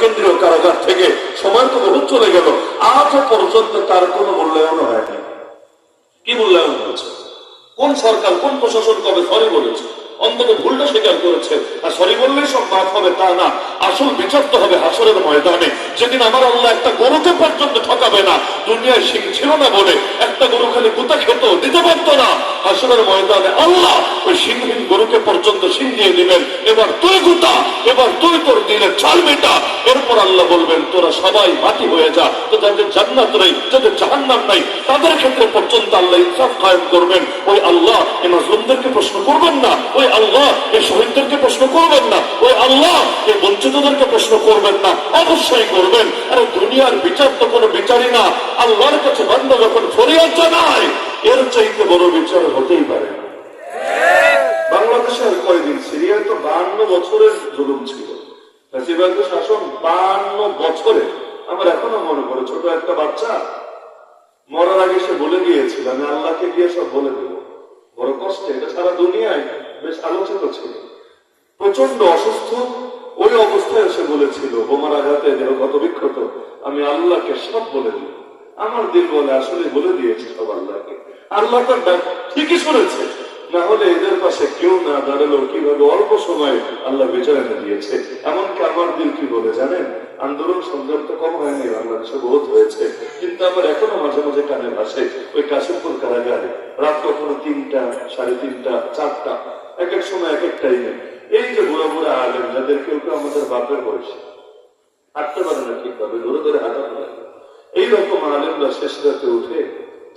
কেন্দ্রীয় কারাগার থেকে সময় তো বহু চলে গেল। আজও পর্যন্ত তার কোনো মূল্যায়ন হয়নি। কি মূল্যায়ন হয়েছে? কোন সরকার, কোন প্রশাসন কবে সরি বলেছে? অন্তত ভুলটা স্বীকার করেছে। আর সরি বললে সব মাফ হবে তা না। আসল বিচার তো হবে হাসরের ময়দানে। যেদিন আমার আল্লাহ একটা গরুকে পর্যন্ত ঠকাবে না, দুনিয়ায় ছিল না বলে একটা গরু খালি গুতা খেত, দিতে পারতো না। হাসরের ময়দানে আল্লাহ ওই সিংহীন গরুকে পর্যন্ত সিং দিয়ে দিলেন এবার তুই গুতা, এবার তুই তোর দিলে চাল মেটা। এরপর আল্লাহ বলবেন, তোরা সবাই মাটি হয়ে যা। তো যাদের জান্নাত নেই, যাদের জাহান্নাম নাই, তাদের ক্ষেত্রে পর্যন্ত আল্লাহ ইনসাফ কায়েম করবেন। ওই আল্লাহ, এই মাজলুমদেরকে প্রশ্ন করবেন না। ওই আল্লাহ, এই শহীদদেরকে প্রশ্ন করবেন আল্লাহ, এই বঞ্চিতদেরকে প্রশ্ন করবেন না। অবশ্যই করবেন। আরে, দুনিয়ার বিচার তো কোনো বিচারই না। আল্লাহর কাছে বান্ধব যখন ফরিয়াদ জানায়, এর চাইতে বড় বিচার হতেই পারে। না বাংলাদেশে আর কয়দিন? সিরিয়ায় তো বছরের জুলুম ছিল। শাসন বছরে। আমার এখনও মনে পড়ে, ছোট একটা বাচ্চা মরার আগে সে বলে গিয়েছিল, আমি আল্লাহকে গিয়ে সব বলে দেবো। বড় কষ্টে, এটা সারা দুনিয়ায় বেশ আলোচিত ছিল। প্রচণ্ড অসুস্থ, ওই অবস্থায় সে বলেছিল, বোমার আঘাতে দেহ কত বিক্ষত, আমি আল্লাহকে সব বলে দিব। আমার দিল বলে, আসলে বলে দিয়েছে সব আল্লাহকে। আল্লাহ তো ডাক ঠিকই শুনেছে। না হলে এদের পাশে কেউ না দাঁড়াল কীভাবে অল্প সময়ে আল্লাহ বিচার দিয়েছে? এমনকি আমার দিল কি বলে, জানেন? আন্দোলন সংগ্রাম তো কম হয়নি, বাংলাদেশে বহুত হয়েছে। কিন্তু আমার এখনও মাঝে মাঝে কানে ভাসে ওই কাশিমপুর কারাগারে। রাত কখনো তিনটা, সাড়ে তিনটা, চারটা, এক এক সময় এক এক টাইমে। এই যে বুড়া বুড়া আলেম, যাদের কেউ কেউ আমাদের বাপের বয়সে, হাঁটতে পারে না ঠিকভাবে ধরে ধরে হাঁটাতে লাগে এইরকম আলেমরা শেষ রাতে উঠে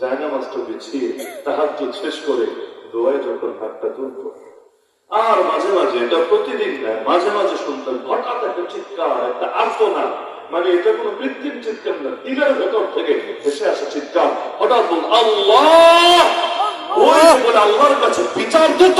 জায়না মাস্টার বিছিয়ে তাহার শেষ করে দোয়ায় যখন হাতটা তুলতো। আর মাঝে মাঝে, এটা প্রতিদিন না, মাঝে মাঝে শুনতাম, হঠাৎ একটা চিৎকার, একটা আর্তনা মানে এটা কোনো কৃত্রিম চিৎকার না, দিলের ভেতর থেকে ভেসে আসা চিৎকার। হঠাৎ বল, আল্লাহ! আল্লাহর কাছে বিচার দিত!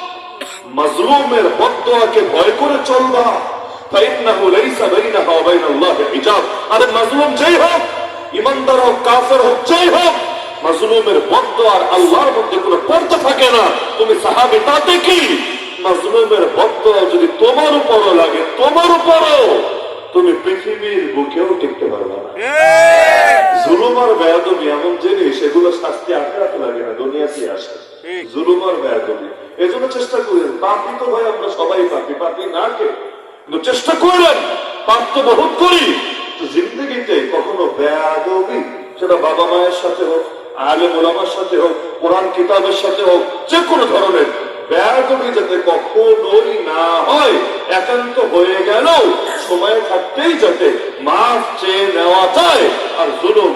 মাজলুমের বদদোয়াকে ভয় করে চলবা فإنه ليس بينها وبين الله حجاب আরে মাজলুম যেই হোক ইমানদার হোক কাফের হোক যেই হোক মাজলুমের বদদোয়ার আল্লাহর মধ্যে কোনো পর্দা থাকে না তুমি সাহাবি তাতে কি মাজলুমের বদদোয়া যদি তোমার উপরও লাগে তোমার উপরও তুমি পৃথিবীর বুকেও টিকতে পারবে না জুলুম আর বেয়াদবি এমন জিনিস এগুলো শাস্তি আখড়াতে লাগে না দুনিয়াতে আসে জুলুম আর বেয়াদবি এই জন্য চেষ্টা করেন পাপি তো ভাই, আমরা সবাই পাপি। পাপি না কে? কিন্তু চেষ্টা করলেন পাপ তো বহুত করি। জিন্দগিতে কখনো বেয়াদবি সেটা বাবা মায়ের সাথে হোক, আলে মোলামার সাথে হোক, কোরআন কিতাবের সাথে হোক, যে কোনো ধরনের বেয়াদবি যাতে কখনোই না হয়, একান্ত হয়ে গেল সময় থাকতেই যাতে মাফ চেয়ে নেওয়া যায়। আর জুলুম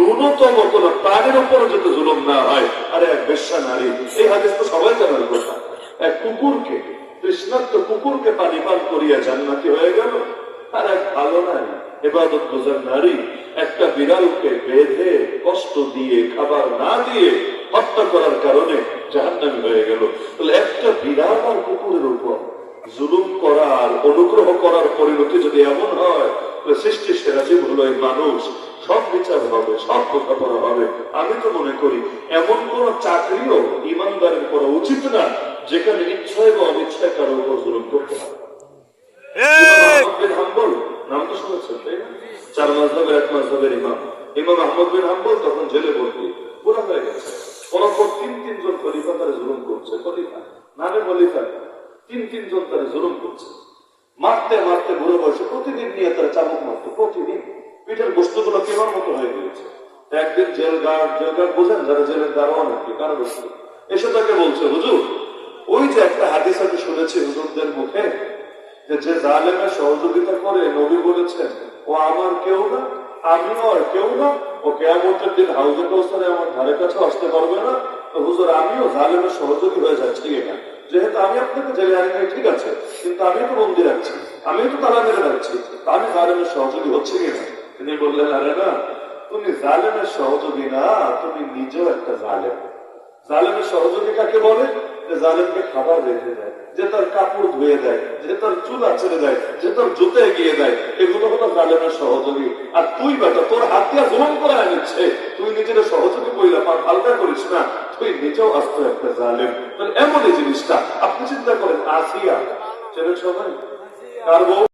ন্যূনতম কোন প্রাণের উপরে যাতে জুলুম না হয়, আরে এক বেশ্যা নারী, এই হাদিস তো সবাই জানার কথা। এক কুকুরকে, তৃষ্ণার্ত কুকুরকে পানি পান করিয়া জান্নাতি হয়ে গেল। আর এক ভালো নারী, এবাদত বোঝার নারী, একটা বিড়ালকে বেঁধে কষ্ট দিয়ে, খাবার না দিয়ে হত্যা করার কারণে জাহান্নামি হয়ে গেল। তাহলে একটা বিড়াল আর কুকুরের উপর জুলুম করার, অনুগ্রহ করার পরিণতি যদি এমন হয় সৃষ্টি সেরা জীব হলো এই মানুষ। সব বিচার হবে সব বোঝাপড়া হবে। আমি তো মনে করি এমন কোন চাকরিও ইমানদারের করা উচিত না যেখানে ইচ্ছায় বা অনিচ্ছায় কারও উপর জুলুম করতে হবে। নাম তো শুনেছেন তাই না? চার এক ইমাম। ইমাম আহমদ বিন হাম্বল তখন জেলে ভর্তি পুরা হয়ে গেছে। পরপর তিন তিনজন খলিফা তারা জুলুম করছে খলিফা। নামে খলিফা তিন তিনজন তারা জুলুম করছে। মারতে মারতে বুড়ো বয়সে প্রতিদিন নিয়ে তারা চাবুক মারতো প্রতিদিন। পিঠের বস্তুগুলো কেনার মতো হয়ে গেছে একদিন জেল গার্ড জেল গার্ড বোঝেন যারা জেলের দারোয়ান আর কি কারও বস্তু এসে তাকে বলছে, হুজুর, ওই যে একটা হাদিস আমি শুনেছি হুজুরদের মুখে, যে যে জালেমের সহযোগিতা করে নবী বলেছেন, ও আমার কেউ না, আমিও আর কেউ না, ও কেয়ামতের দিন হাউজে কৌসারে আমার ধারে কাছে আসতে পারবে না। তো হুজুর, আমিও জালেমের সহযোগী হয়ে যাচ্ছি না? যেহেতু আমি আপনাকে জেলে আনি ঠিক আছে, কিন্তু আমি তো বন্দি রাখছি আমিও তো তালা মেরে রাখছি আমি জালেমের সহযোগী হচ্ছে কিনা তিনি বললেন, আরে না, তুমি জালেমের সহযোগী না, তুমি নিজেও একটা জালেম। জালেমের সহযোগী কাকে বলে? যে জালেমকে খাবার রেখে দেয়, যে তার কাপড় ধুয়ে দেয়, যে তার চুল আছড়ে দেয়, যে তার জুতে এগিয়ে দেয়। এগুলো হলো জালেমের সহযোগী। আর তুই বেটা, তোর হাত দিয়া জুলুম করা নিচ্ছে। তুই নিজের সহযোগী বইলা পার হালকা করিস না। তুই নিজেও আস্ত একটা জালেম। তাহলে এমনই জিনিসটা, আপনি চিন্তা করেন, আসিয়া ছেলে সবাই? কার বউ?